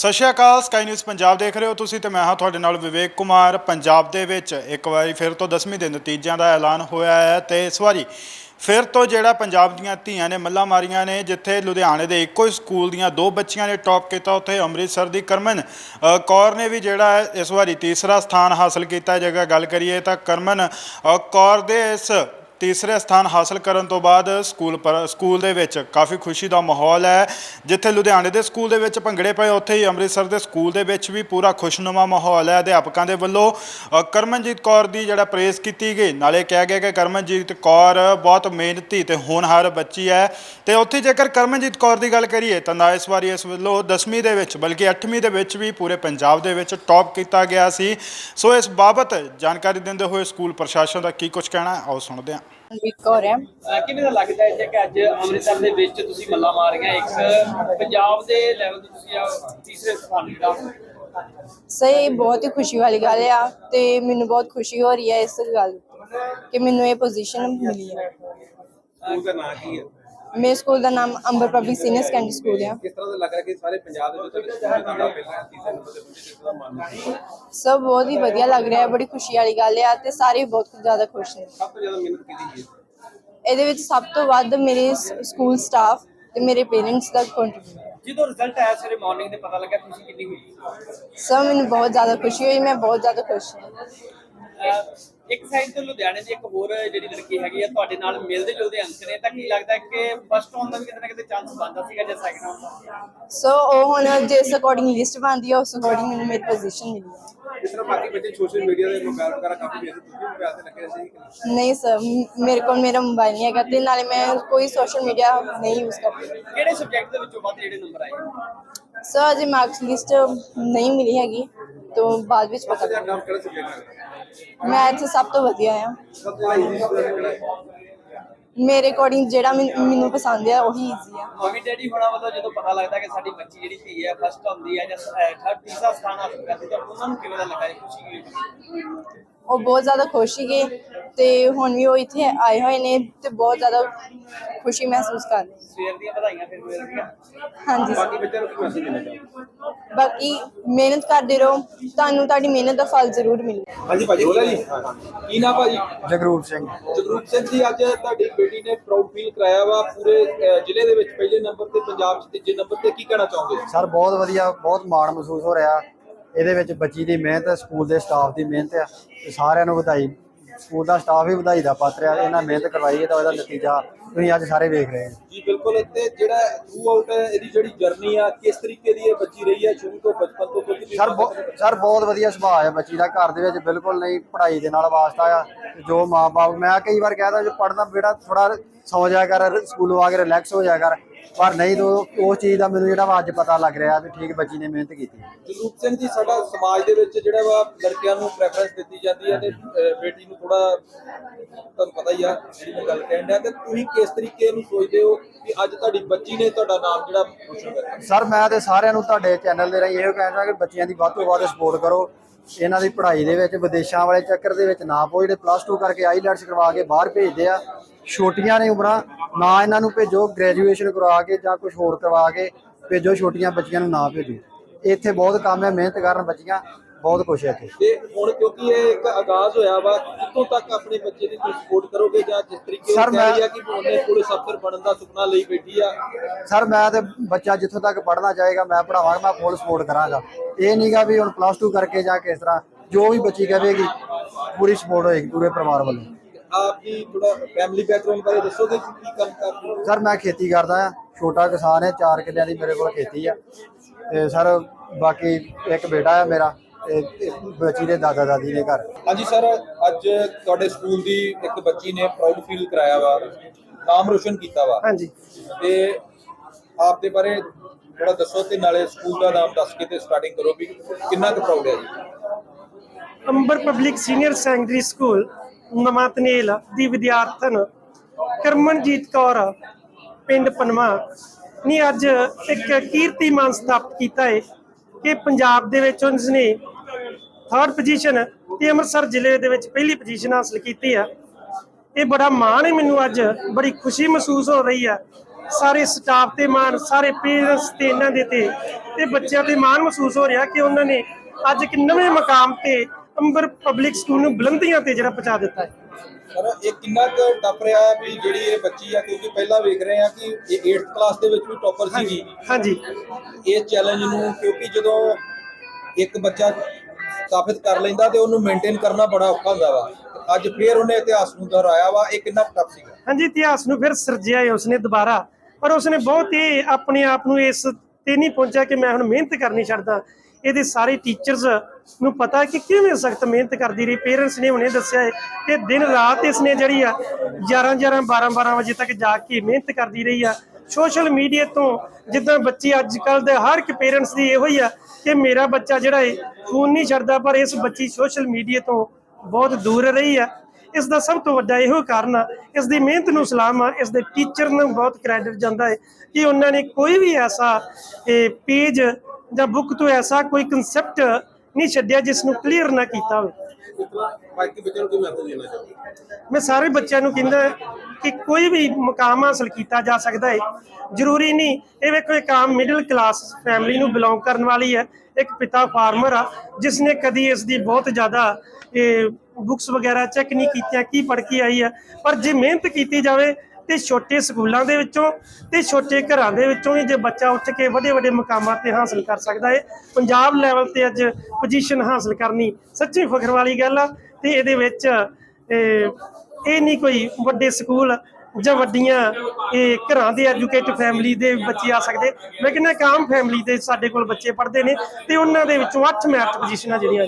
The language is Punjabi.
ਸਤਿ ਸ਼੍ਰੀ ਅਕਾਲ ਸਕਾਈ ਨਿਊਜ਼ ਪੰਜਾਬ ਦੇਖ ਰਹੇ ਹੋ ਤੁਸੀਂ ਤੇ ਮੈਂ ਹਾਂ ਤੁਹਾਡੇ ਨਾਲ ਵਿਵੇਕ ਕੁਮਾਰ। ਪੰਜਾਬ ਦੇ ਵਿੱਚ ਇੱਕ ਵਾਰੀ ਫਿਰ ਤੋਂ 10ਵੀਂ ਦੇ ਨਤੀਜਿਆਂ ਦਾ ਐਲਾਨ ਹੋਇਆ ਹੈ ਤੇ ਇਸ ਵਾਰੀ ਫਿਰ ਤੋਂ ਜਿਹੜਾ ਪੰਜਾਬ ਦੀਆਂ ਧੀਆਂ ਨੇ ਮੱਲਾਂ ਮਾਰੀਆਂ ਨੇ, ਜਿੱਥੇ ਲੁਧਿਆਣੇ ਦੇ ਇੱਕੋ ਹੀ ਸਕੂਲ ਦੀਆਂ ਦੋ ਬੱਚੀਆਂ ਨੇ ਟੌਪ ਕੀਤਾ, ਉੱਥੇ ਅੰਮ੍ਰਿਤਸਰ ਦੀ ਕਰਮਨ ਕੌਰ ਨੇ ਵੀ ਜਿਹੜਾ ਹੈ ਇਸ ਵਾਰੀ ਤੀਸਰਾ ਸਥਾਨ ਹਾਸਲ ਕੀਤਾ। ਜੇਕਰ ਗੱਲ ਕਰੀਏ ਤਾਂ ਕਰਮਨ ਕੌਰ ਦੇ ਇਸ ਤੀਸਰੇ ਸਥਾਨ ਹਾਸਲ ਕਰਨ ਤੋਂ ਬਾਅਦ ਸਕੂਲ ਪਰ ਸਕੂਲ ਦੇ ਵਿੱਚ ਕਾਫੀ ਖੁਸ਼ੀ ਦਾ ਮਾਹੌਲ ਹੈ। ਜਿੱਥੇ ਲੁਧਿਆਣੇ ਦੇ ਸਕੂਲ ਦੇ ਵਿੱਚ ਭੰਗੜੇ ਪਏ ਉੱਥੇ ਹੀ ਅੰਮ੍ਰਿਤਸਰ ਦੇ ਸਕੂਲ ਦੇ ਵਿੱਚ ਵੀ ਪੂਰਾ ਖੁਸ਼ਨੁਮਾ ਮਾਹੌਲ ਹੈ। ਅਧਿਆਪਕਾਂ ਦੇ ਵੱਲੋਂ ਅ, ਕਰਮਨਜੀਤ ਕੌਰ ਦੀ ਜਿਹੜਾ ਪ੍ਰੇਜ਼ ਕੀਤੀ ਗਈ ਨਾਲੇ ਕਿਹਾ ਗਿਆ ਕਿ ਕਰਮਨਜੀਤ ਕੌਰ ਬਹੁਤ ਮਿਹਨਤੀ ਤੇ ਹੋਣਹਾਰ ਬੱਚੀ ਹੈ। ਤੇ ਉੱਥੇ ਜੇਕਰ ਕਰਮਨਜੀਤ ਕੌਰ ਦੀ ਗੱਲ ਕਰੀਏ ਤਾਂ ਨਾ ਇਸ ਵਾਰੀ ਇਸ ਵੱਲੋਂ 10ਵੀਂ ਦੇ ਵਿੱਚ ਬਲਕਿ 8ਵੀਂ ਦੇ ਵਿੱਚ ਵੀ ਪੂਰੇ ਪੰਜਾਬ ਦੇ ਵਿੱਚ ਟੌਪ ਕੀਤਾ ਗਿਆ ਸੀ। ਸੋ ਇਸ ਬਾਬਤ ਜਾਣਕਾਰੀ ਦਿੰਦੇ ਹੋਏ ਸਕੂਲ ਪ੍ਰਸ਼ਾਸਨ ਦਾ ਕੀ ਕੁਝ ਕਹਿਣਾ ਹੈ ਆਓ ਸੁਣਦੇ ਹਾਂ। ਮਨਵੀਰ ਕੌਰ ਹੈ। ਅਹ ਕਿਵੇਂ ਦਾ ਲੱਗਦਾ ਹੈ ਜੇ ਕਿ ਅੱਜ ਅੰਮ੍ਰਿਤਸਰ ਦੇ ਵਿੱਚ ਤੁਸੀਂ ਮੱਲਾ ਮਾਰੀਆਂ ਇੱਕ ਪੰਜਾਬ ਦੇ ਲੈਵਲ ਤੇ ਤੁਸੀਂ ਆ ਤੀਸਰੇ ਸਥਾਨ ਜਿਹੜਾ। ਸਹੀ ਬਹੁਤ ਹੀ ਖੁਸ਼ੀ ਵਾਲੀ ਗੱਲ ਆ ਤੇ ਮੈਨੂੰ ਬਹੁਤ ਖੁਸ਼ੀ ਹੋ ਰਹੀ ਹੈ ਇਸ ਗੱਲ ਕਿ ਮੈਨੂੰ ਇਹ ਪੋਜੀਸ਼ਨ ਮਿਲੀ ਹੈ। ਸਕੂਲ ਦਾ ਨਾਂ ਕੀ ਹੈ? ਮੇਰੇ ਸਕੂਲ ਦਾ ਨਾਮ Amber public senior secondary school ਹੈ ਕਿਸ ਤਰ੍ਹਾਂ ਦਾ ਲੱਗ ਰਿਹਾ ਕਿ ਸਾਰੇ ਪੰਜਾਬ ਦੇ ਵਿੱਚ ਤੁਹਾਡੇ ਸਕੂਲ ਦਾ ਨਾਮ ਪਹਿਲਾਂ ਤੀਸਰੇ ਨੰਬਰ ਤੇ ਨੂੰ ਸਭ ਬਹੁਤ ਹੀ ਵਧੀਆ ਲੱਗ ਰਿਹਾ ਹੈ ਬੜੀ ਖੁਸ਼ੀ ਵਾਲੀ ਗੱਲ ਆ ਤੇ ਸਾਰੇ ਬਹੁਤ ਜ਼ਿਆਦਾ ਖੁਸ਼ ਨੇ। ਸਭ ਤੋਂ ਜ਼ਿਆਦਾ ਮਿਹਨਤ ਕੀਤੀ ਹੈ? ਇਹਦੇ ਵਿੱਚ ਸਭ ਤੋਂ ਵੱਧ ਮੇਰੇ ਸਕੂਲ ਸਟਾਫ ਤੇ ਮੇਰੇ ਪੇਰੈਂਟਸ ਦਾ ਕੰਟਰੀਬਿਊਸ਼ਨ ਜਦੋਂ ਰਿਜ਼ਲਟ ਆਇਆ ਸਵੇਰੇ ਮਾਰਨਿੰਗ ਦੇ ਪਤਾ ਲੱਗਾ ਖੁਸ਼ੀ ਕਿੰਨੀ ਹੋਈ? ਸਭ ਮੈਨੂੰ ਬਹੁਤ ਜ਼ਿਆਦਾ ਖੁਸ਼ੀ ਹੋਈ ਮੈਂ ਬਹੁਤ ਜ਼ਿਆਦਾ ਖੁਸ਼ ਹਾਂ। ਇੱਕ ਸਾਈਡ ਤੋਂ ਲੁਧਿਆਣੇ ਦੀ ਇੱਕ ਹੋਰ ਜਿਹੜੀ ਲੜਕੀ ਹੈਗੀ ਆ ਤੁਹਾਡੇ ਨਾਲ ਮਿਲਦੇ ਜੁਲਦੇ ਅੰਕ ਨੇ ਤਾਂ ਕੀ ਲੱਗਦਾ ਹੈ ਕਿ ਫਸਟ ਆਉਣ ਦਾ ਵੀ ਕਿਤੇ ਨਾ ਕਿਤੇ ਚਾਂਸ ਬਣਦਾ ਸੀਗਾ ਜਾਂ ਸੈਕਿੰਡ ਆਉਣ ਦਾ? ਸੋ ਉਹ ਹੁਣ ਜਿਸ ਅਕੋਰਡਿੰਗ ਲਿਸਟ ਬਣਦੀ ਹੈ ਉਸ ਅਕੋਰਡਿੰਗ ਮੈਨੂੰ ਮੇਰੀ ਪੋਜੀਸ਼ਨ ਮਿਲੀ ਹੈ ਇਸ ਤਰ੍ਹਾਂ ਬਾਕੀ ਬੱਚੇ ਸੋਸ਼ਲ ਮੀਡੀਆ ਦੇ ਮੋਬਾਈਲ ਵਗੈਰਾ ਕਾਫੀ ਵੇਖਦੇ ਤੁਸੀਂ ਵੀ ਤੇ ਲੱਗੇ ਸੀ ਨਹੀਂ? ਸਰ ਮੇਰੇ ਕੋਲ ਮੇਰਾ ਮੋਬਾਈਲ ਨਹੀਂ ਹੈਗਾ ਤੇ ਨਾਲੇ ਮੈਂ ਕੋਈ ਸੋਸ਼ਲ ਮੀਡੀਆ ਨਹੀਂ ਯੂਜ਼ ਕਰਦੀ ਕਿਹੜੇ ਸਬਜੈਕਟ ਦੇ ਵਿੱਚੋਂ ਵੱਧ ਜਿਹੜੇ ਨੰਬਰ ਆਏ? ਸਰ ਅਜੇ ਮਾਰਕਸ ਲਿਸਟ ਨਹੀਂ ਮਿਲੀ ਹੈਗੀ ਤੋਂ ਬਾਅਦ ਵਿੱਚ ਪਤਾ ਨਾਮ ਕਿਹੜਾ ਸਬਜੈਕਟ ਹੈ ਮੈਥ ਸਭ ਤੋਂ ਵਧੀਆ ਆ ਮੇਰੇ ਅਕੋਰਡਿੰਗ ਜਿਹੜਾ ਮੈਨ- ਮੈਨੂੰ ਪਸੰਦ ਆ ਉਹੀ ਈਜ਼ੀ ਆ। ਮੰਮੀ ਡੈਡੀ ਹੋਣਾ ਵੱਲੋਂ ਜਦੋਂ ਪਤਾ ਲੱਗਦਾ ਕਿ ਸਾਡੀ ਬੱਚੀ ਜਿਹੜੀ ਧੀ ਹੈ ਫਸਟ ਆਉਂਦੀ ਹੈ ਜਾਂ ਥਰਡ ਤੀਸਰਾ ਸਥਾਨ ਹਾਸਲ ਕਰਦੀ ਤਾਂ ਉਹਨਾਂ ਨੂੰ ਕਿਵੇਂ ਦਾ ਲੱਗਾ ਇਹ ਖੁਸ਼ੀ ਕਿਵੇਂ? ਉਹ ਬਹੁਤ ਜ਼ਿਆਦਾ ਖੁਸ਼ ਸੀਗੇ। ਤੇ ਹੁਣ ਵੀ ਉਹ ਇੱਥੇ ਆਏ ਹੋਏ ਨੇ ਤੇ ਬਹੁਤ ਜ਼ਿਆਦਾ ਖੁਸ਼ੀ ਮਹਿਸੂਸ ਕਰ ਰਹੇ ਸਵੇਰ ਦੀਆਂ ਵਧਾਈਆਂ ਫਿਰ ਮਿਲ ਰਹੀਆਂ ਹਾਂਜੀ। ਬਾਕੀ ਬੱਚਿਆਂ ਨੂੰ ਕੀ ਮੈਸੇਜ ਦੇਣਾ ਚਾਹੁੰਦੇ ਬਾਕੀ ਮਿਹਨਤ ਕਰਦੇ ਰਹੋ ਤੁਹਾਨੂੰ ਤੁਹਾਡੀ ਮਿਹਨਤ ਦਾ ਫਲ ਜ਼ਰੂਰ ਮਿਲੇਗਾ ਹਾਂਜੀ ਭਾਜੀ ਬੋਲਾ ਜੀ। ਕੀ ਨਾਮ ਭਾਜੀ? ਜਗਰੂਪ ਸਿੰਘ। ਜਗਰੂਪ ਸਿੰਘ ਜੀ ਅੱਜ ਤੁਹਾਡੀ ਬੇਟੀ ਨੇ ਪ੍ਰਾਊਡ ਫੀਲ ਕਰਾਇਆ ਵਾ ਪੂਰੇ ਅਹ, ਜ਼ਿਲ੍ਹੇ ਦੇ ਵਿੱਚ ਪਹਿਲੇ ਨੰਬਰ ਤੇ ਪੰਜਾਬ 'ਚ ਤੀਜੇ ਨੰਬਰ ਤੇ ਕੀ ਕਹਿਣਾ ਚਾਹੋਗੇ? ਸਰ ਬਹੁਤ ਵਧੀਆ ਬਹੁਤ ਮਾਣ ਮਹਿਸੂਸ ਹੋ ਰਿਹਾ। ਇਹਦੇ ਵਿੱਚ ਬੱਚੀ ਦੀ ਮਿਹਨਤ ਸਕੂਲ ਦੇ ਸਟਾਫ ਦੀ ਮਿਹਨਤ ਹੈ ਤੇ ਸਾਰਿਆਂ ਨੂੰ ਵਧਾਈ। ਸਕੂਲ ਦਾ ਸਟਾਫ ਵੀ ਵਧਾਈ ਦਾ ਪਾਤਰ ਹੈ ਇਹਨਾਂ ਮਿਹਨਤ ਕਰਵਾਈ ਹੈ ਤਾਂ ਉਹਦਾ ਨਤੀਜਾ ਤੁਸੀਂ ਅੱਜ ਸਾਰੇ ਵੇਖ ਰਹੇ ਹੋ। ਜੀ ਬਿਲਕੁਲ ਤੇ ਜਿਹੜਾ ਥਰੂ ਆਊਟ ਇਹਦੀ ਜਿਹੜੀ ਜਰਨੀ ਆ ਕਿਸ ਤਰੀਕੇ ਦੀ ਇਹ ਬੱਚੀ ਰਹੀ ਹੈ ਸ਼ੁਰੂ ਤੋਂ ਬਚਪਨ ਤੋਂ ਵੀ ਸਰ ਬਹੁ- ਸਰ ਬਹੁਤ ਵਧੀਆ ਸੁਭਾਅ ਹੈ ਬੱਚੀ ਦਾ ਘਰ ਦੇ ਵਿੱਚ ਬਿਲਕੁਲ ਨਹੀਂ ਪੜ੍ਹਾਈ ਦੇ ਨਾਲ ਵਾਸਤਾ ਆ ਤੇ ਜੋ ਮਾਪੇ ਮੈਂ ਕਈ ਵਾਰ ਕਹਿਦਾ ਜੋ ਪੜ੍ਹਨਾ ਬੇਟਾ ਥੋੜਾ ਸੌ ਜਾ ਕਰ ਸਕੂਲੋਂ ਆ ਕੇ ਰਿਲੈਕਸ ਹੋ ਜਾ ਕਰ ਪਰ ਨਹੀਂ ਤਾਂ ਉਸ ਚੀਜ਼ ਦਾ ਮੈਨੂੰ ਜਿਹੜਾ ਵਾ ਅੱਜ ਪਤਾ ਲੱਗ ਰਿਹਾ ਵੀ ਠੀਕ ਬੱਚੀ ਨੇ ਮਿਹਨਤ ਕੀਤੀ। ਜਗਰੂਪ ਸਿੰਘ ਜੀ ਸਾਡਾ ਸਮਾਜ ਦੇ ਵਿੱਚ ਜਿਹੜਾ ਵਾ ਲੜਕਿਆਂ ਨੂੰ ਪ੍ਰੈਫਰੈਂਸ ਦਿੱਤੀ ਜਾਂਦੀ ਹੈ ਤੇ ਅਹ, ਬੇਟੀ ਨੂੰ ਥੋੜਾ ਤੁਹਾਨੂੰ ਪਤਾ ਹੀ ਆ ਜਿਹੜੀ ਮੈਂ ਗੱਲ ਕਹਿਣ ਡਿਆ ਤੇ ਤੁਸੀਂ ਕਿਸ ਤਰੀਕੇ ਨੂੰ ਸੋਚਦੇ ਹੋ ਕਿ ਅੱਜ ਤੁਹਾਡੀ ਬੱਚੀ ਨੇ ਤੁਹਾਡਾ ਨਾਮ ਜਿਹੜਾ ਰੋਸ਼ਨ ਕਰਿਆ ਸਰ ਮੈਂ ਤੇ ਸਾਰਿਆਂ ਨੂੰ ਤੁਹਾਡੇ ਚੈਨਲ ਦੇ ਰਾਹੀਂ ਇਹੋ ਕਹਿਣਾ ਕਿ ਬੱਚਿਆਂ ਦੀ ਵੱਧ ਤੋਂ ਵੱਧ ਸਪੋਰਟ ਕਰੋ। ਇਹਨਾਂ ਦੀ ਪੜ੍ਹਾਈ ਦੇ ਵਿੱਚ ਵਿਦੇਸ਼ਾਂ ਵਾਲੇ ਚੱਕਰ ਦੇ ਵਿੱਚ ਨਾ ਪੋ ਜਿਹੜੇ ਪਲੱਸ 2 ਕਰਕੇ ਆਈਲੈਟਸ ਕਰਵਾ ਕੇ ਬਾਹਰ ਭੇਜਦੇ ਆ। ਛੋਟੀਆਂ ਨੇ ਉਮਰਾਂ ਨਾ ਇਹਨਾਂ ਨੂੰ ਭੇਜੋ ਗ੍ਰੈਜੂਏਸ਼ਨ ਕਰਵਾ ਕੇ ਜਾਂ ਕੁਝ ਹੋਰ ਕਰਵਾ ਕੇ ਭੇਜੋ ਛੋਟੀਆਂ ਬੱਚੀਆਂ ਨੂੰ ਨਾ ਭੇਜੋ। ਇੱਥੇ ਬਹੁਤ ਕੰਮ ਹੈ ਮਿਹਨਤ ਕਰਨ ਬੱਚੀਆਂ ਬਹੁਤ ਕੁਛ ਹੈ ਇੱਥੇ। ਤੇ ਹੁਣ ਕਿਉਂਕਿ ਇਹ ਇੱਕ ਆਗਾਜ਼ ਹੋਇਆ ਵਾ ਕਿੱਥੋਂ ਤੱਕ ਆਪਣੇ ਬੱਚੇ ਦੀ ਤੁਸੀਂ ਸਪੋਰਟ ਕਰੋਗੇ ਜਾਂ ਜਿਸ ਤਰੀਕੇ ਰਹੀ ਮੈਂ- ਆ ਕਿ ਉਹਨੇ ਪੁਲਿਸ ਅਫਸਰ ਬਣਨ ਦਾ ਸੁਪਨਾ ਲਈ ਬੈਠੀ ਆ? ਸਰ ਮੈਂ ਤੇ ਬੱਚਾ ਜਿੱਥੋਂ ਤੱਕ ਪੜ੍ਹਨਾ ਚਾਹੇਗਾ ਮੈਂ ਪੜਾਵਾਂਗਾ ਮੈਂ ਫੁੱਲ ਸਪੋਰਟ ਕਰਾਂਗਾ। ਇਹ ਨਹੀਂਗਾ ਵੀ ਹੁਣ ਪਲੱਸ 2 ਕਰਕੇ ਜਾਂ ਕਿਸ ਤਰ੍ਹਾਂ ਜੋ ਵੀ ਬੱਚੀ ਕਹੇਗੀ ਪੂਰੀ ਸਪੋਰਟ ਹੋਏਗੀ ਪੂਰੇ ਪਰਿਵਾਰ ਵੱਲੋਂ। ਆਪ ਦੀ ਥੋੜਾ ਫੈਮਿਲੀ ਬੈਕਗ੍ਰਾਉਂਡ ਬਾਰੇ ਦੱਸੋਗੇ ਕਿ ਕੀ ਕੰਮ ਕਰਦੇ ਹੋ? ਸਰ ਮੈਂ ਖੇਤੀ ਕਰਦਾ ਆ ਛੋਟਾ ਕਿਸਾਨ ਹੈ 4 ਕਿੱਲਿਆਂ ਦੀ ਮੇਰੇ ਕੋਲ ਖੇਤੀ ਆ। ਤੇ ਸਰ ਬਾਕੀ ਇੱਕ ਬੇਟਾ ਹੈ ਮੇਰਾ ਤੇ ਬੱਚੀ ਦੇ ਦਾਦਾ ਦਾਦੀ ਨੇ ਘਰ। ਹਾਂਜੀ ਸਰ ਅੱਜ ਤੁਹਾਡੇ ਸਕੂਲ ਦੀ ਇੱਕ ਬੱਚੀ ਨੇ ਪ੍ਰਾਊਡ ਫੀਲ ਕਰਾਇਆ ਵਾ। ਨਾਮ ਰੋਸ਼ਨ ਕੀਤਾ ਵਾ। ਹਾਂਜੀ। ਤੇ ਆਪ ਦੇ ਬਾਰੇ ਥੋੜਾ ਦੱਸੋ ਤੇ ਨਾਲੇ ਸਕੂਲ ਦਾ ਨਾਮ ਦੱਸ ਕੇ ਤੇ ਸਟਾਰਟਿੰਗ ਕਰੋ ਵੀ ਕਿੰਨਾ ਕੁ ਪ੍ਰਾਊਡ ਹੈ ਜੀ? Amber public senior secondary school ਨਵਾਂ ਤਨੇਲ ਦੀ ਵਿਦਿਆਰਥਣ ਕਰਮਨਜੀਤ ਕੌਰ, ਪਿੰਡ ਪਨਵਾ। ਨੇ, ਅੱਜ ਇੱਕ ਕੀਰਤੀਮਾਨ ਸਥਾਪਿਤ ਕੀਤਾ ਹੈ ਕਿ ਪੰਜਾਬ ਦੇ ਵਿੱਚ ਉਸ ਨੇ ਥਰਡ ਪੋਜੀਸ਼ਨ ਤੇ ਅੰਮ੍ਰਿਤਸਰ ਜ਼ਿਲ੍ਹੇ ਦੇ ਵਿੱਚ ਪਹਿਲੀ ਪੋਜੀਸ਼ਨ ਹਾਸਲ ਕੀਤੀ ਹੈ ਇਹ ਬੜਾ ਮਾਣ ਹੈ ਮੈਨੂੰ ਅੱਜ, ਬੜੀ ਖੁਸ਼ੀ ਮਹਿਸੂਸ ਹੋ ਰਹੀ ਹੈ ਸਾਰੇ ਸਟਾਫ ਤੇ ਮਾਣ, ਸਾਰੇ ਪੇਰੈਂਟਸ ਤੇ ਇਹਨਾਂ ਦੇ ਤੇ ਤੇ ਬੱਚਿਆਂ ਤੇ ਮਾਣ ਮਹਿਸੂਸ ਹੋ ਰਿਹਾ ਕਿ ਉਹਨਾਂ ਨੇ ਅੱਜ ਇੱਕ ਨਵੇਂ ਮਕਾਮ ਤੇ ਅੰਬਰ ਪਬਲਿਕ ਸਕੂਲ ਨੂੰ ਬੁਲੰਦੀਆਂ ਤੇ ਜਿਹੜਾ ਪਹੁੰਚਾ ਦਿੱਤਾ ਹੈ। ਸਰ ਇਹ ਕਿੰਨਾ ਕੁ ਟੱਪ ਰਿਹਾ ਹੈ ਵੀ ਜਿਹੜੀ ਇਹ ਬੱਚੀ ਆ ਕਿਉਂਕਿ ਪਹਿਲਾਂ ਵੇਖ ਰਹੇ ਆ ਕਿ ਇਹ 8th ਕਲਾਸ ਦੇ ਵਿੱਚ ਵੀ ਟੌਪਰ ਸੀਗੀ। ਹਾਂਜੀ ਇਹ ਚੈਲੰਜ ਨੂੰ ਕਿਉਂਕਿ ਜਦੋਂ ਇੱਕ ਬੱਚਾ ਸਥਾਪਿਤ ਕਰ ਲੈਂਦਾ ਤੇ ਉਹਨੂੰ ਮੇਨਟੇਨ ਕਰਨਾ ਬੜਾ ਔਖਾ ਹੁੰਦਾ ਵਾ। ਅੱਜ ਫੇਰ ਉਹਨੇ ਇਤਿਹਾਸ ਨੂੰ ਦੁਹਰਾਇਆ ਵਾ ਇਹ ਕਿੰਨਾ ਟਫ ਸੀਗਾ? ਹਾਂਜੀ ਇਤਿਹਾਸ ਨੂੰ ਫਿਰ ਸਿਰਜਿਆ ਹੈ ਉਸਨੇ ਦੁਬਾਰਾ। ਪਰ ਉਸਨੇ ਬਹੁਤ ਹੀ ਆਪਣੇ ਆਪ ਨੂੰ ਇਸ ਤੇ ਨਹੀਂ ਪਹੁੰਚਿਆ ਕਿ ਮੈਂ ਹੁਣ ਮਿਹਨਤ ਕਰਨੀ ਛੱਡਦਾ। ਇਹਦੇ ਸਾਰੇ ਟੀਚਰਸ ਨੂੰ ਪਤਾ ਕਿ ਕਿਵੇਂ ਸਖਤ ਮਿਹਨਤ ਕਰਦੀ ਰਹੀ। ਪੇਰੈਂਟਸ ਨੇ ਹੁਣੇ ਦੱਸਿਆ ਹੈ ਕਿ ਦਿਨ ਰਾਤ ਇਸ ਨੇ ਜਿਹੜੀ ਆ 11 11 12 12 ਵਜੇ ਤੱਕ ਜਾ ਕੇ ਮਿਹਨਤ ਕਰਦੀ ਰਹੀ ਆ। ਸੋਸ਼ਲ ਮੀਡੀਆ ਤੋਂ ਜਿੱਦਾਂ ਬੱਚੇ ਅੱਜ ਕੱਲ ਦੇ ਹਰ ਇੱਕ ਪੇਰੈਂਟਸ ਦੀ ਇਹੋ ਹੀ ਆ ਕਿ ਮੇਰਾ ਬੱਚਾ ਜਿਹੜਾ ਹੈ ਫੋਨ ਨਹੀਂ ਛੱਡਦਾ, ਪਰ ਇਸ ਬੱਚੀ ਸੋਸ਼ਲ ਮੀਡੀਆ ਤੋਂ ਬਹੁਤ ਦੂਰ ਰਹੀ ਆ। ਇਸ ਦਾ ਸਭ ਤੋਂ ਵੱਡਾ ਇਹੋ ਕਾਰਨ ਆ, ਇਸ ਦੀ ਮਿਹਨਤ ਨੂੰ ਸਲਾਮ ਆ, ਇਸ ਦੇ ਟੀਚਰ ਨੂੰ ਬਹੁਤ ਕ੍ਰੈਡਿਟ ਜਾਂਦਾ ਹੈ ਕਿ ਉਹਨਾਂ ਨੇ ਕੋਈ ਵੀ ਐਸਾ ਪੇਜ ਜਾਂ ਬੁੱਕ ਤੋਂ ਐਸਾ ਕੋਈ ਕਨਸੈਪਟ ਨਹੀਂ ਛੱਡਿਆ ਜਿਸ ਨੂੰ ਕਲੀਅਰ ਨਾ ਕੀਤਾ ਹੋਵੇ। ਬਾਕੀ ਬੱਚਿਆਂ ਨੂੰ ਕੀ ਮੈਸੇਜ ਦੇਣਾ ਚਾਹੁੰਦੇ ਮੈਂ ਸਾਰੇ ਬੱਚਿਆਂ ਨੂੰ ਕਹਿੰਦਾ ਕਿ ਕੋਈ ਵੀ ਮੁਕਾਮ ਹਾਸਲ ਕੀਤਾ ਜਾ ਸਕਦਾ ਹੈ, ਜ਼ਰੂਰੀ ਨਹੀਂ। ਇਹ ਵੇਖੋ, ਇੱਕ ਆਮ ਮਿਡਲ ਕਲਾਸ ਫੈਮਿਲੀ ਨੂੰ ਬਿਲੋਂਗ ਕਰਨ ਵਾਲੀ ਹੈ, ਇੱਕ ਪਿਤਾ ਫਾਰਮਰ ਆ ਜਿਸ ਨੇ ਕਦੀ ਇਸ ਦੀ ਬਹੁਤ ਜ਼ਿਆਦਾ, ਇਹ ਬੁੱਕਸ ਵਗੈਰਾ ਚੈੱਕ ਨਹੀਂ ਕੀਤੀਆਂ, ਕੀ ਪੜ੍ਹ ਕੇ ਆਈ ਹੈ। ਪਰ ਜੇ ਮਿਹਨਤ ਕੀਤੀ ਜਾਵੇ ਤੇ ਛੋਟੇ ਸਕੂਲਾਂ ਦੇ ਵਿੱਚੋਂ ਤੇ ਛੋਟੇ ਘਰਾਂ ਦੇ ਵਿੱਚੋਂ ਹੀ ਜੇ ਬੱਚਾ ਉੱਠ ਕੇ ਵੱਡੇ ਵੱਡੇ ਮੁਕਾਮਾਂ ਤੇ ਹਾਸਲ ਕਰ ਸਕਦਾ ਹੈ ਪੰਜਾਬ ਲੈਵਲ ਤੇ ਅੱਜ ਪੋਜੀਸ਼ਨ ਹਾਸਲ ਕਰਨੀ ਸੱਚੀ ਫਖਰ ਵਾਲੀ ਗੱਲ ਆ ਤੇ ਇਹਦੇ ਵਿੱਚ ਇਹ ਨਹੀਂ ਕੋਈ ਵੱਡੇ ਸਕੂਲ ਜਾਂ ਵੱਡੀਆਂ, ਇਹ ਘਰਾਂ ਦੇ ਐਜੂਕੇਟਡ ਫੈਮਿਲੀ ਦੇ ਬੱਚੇ ਆ ਸਕਦੇ। ਮੈਂ ਕਹਿੰਦਾ ਇੱਕ ਆਮ ਫੈਮਿਲੀ ਦੇ ਸਾਡੇ ਕੋਲ ਬੱਚੇ ਪੜ੍ਹਦੇ ਨੇ ਤੇ ਉਹਨਾਂ ਦੇ ਵਿੱਚੋਂ 8 ਮੈਰਿਟ ਪੋਜੀਸ਼ਨਾਂ ਜਿਹੜੀਆਂ।